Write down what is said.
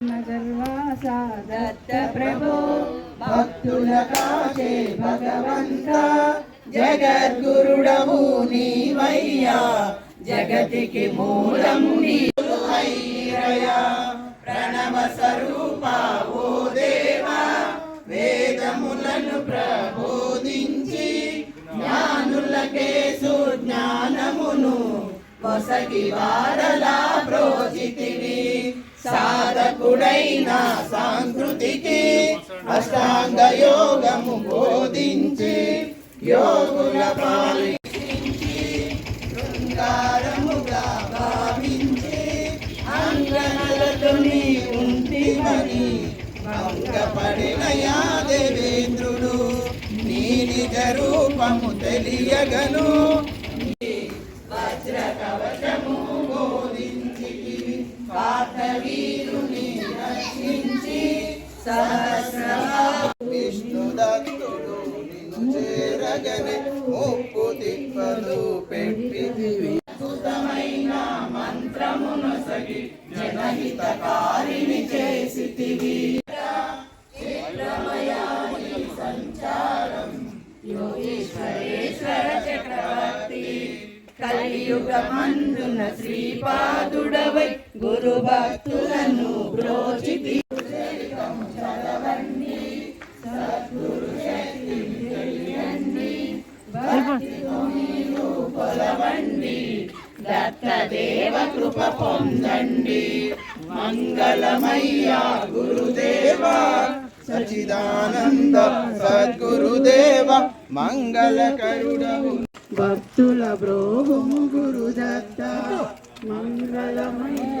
నగర్వాస దత్త ప్రభో భక్తుల భగవంత జగద్గురుడవు నీవయ్యా జగతికి మూలం నీవయ్యా ప్రణవ స్వరూప ఓ దేవా వేదములను ప్రబోధించి జ్ఞానులకే సుజ్ఞానమును కొసగి వారలా ప్రోచితివి సాధకుడైన సాంస్కృతికి అష్టాంగ యోగము బోధించి యోగుల పాలించి శృంగారముగా భావించి అంగనలతో నీ ఉంటివని భంగపడిన యాదేవేంద్రుడు నీ నిజ రూపము తెలియగను. వజ్ర కవచము సహస్ర నిన్ను చేరగనే ముప్పు తిప్పలు పెట్టిదివి అద్భుతమైన మంత్రమును సగి జనహితకారిని చేసితివి యోగేశ్వరేశ్వర చక్రవర్తి కలియుగమందున శ్రీపాదుడవై గురు భక్తులను కొలవండి దత్తదేవ కృప పొందండి. మంగళమయ్యా గురుదేవ. సచిదానంద సద్గురుదేవ. మంగళకరుడవు భక్తుల బ్రోగుము గురుదత్త. మంగళమయ్య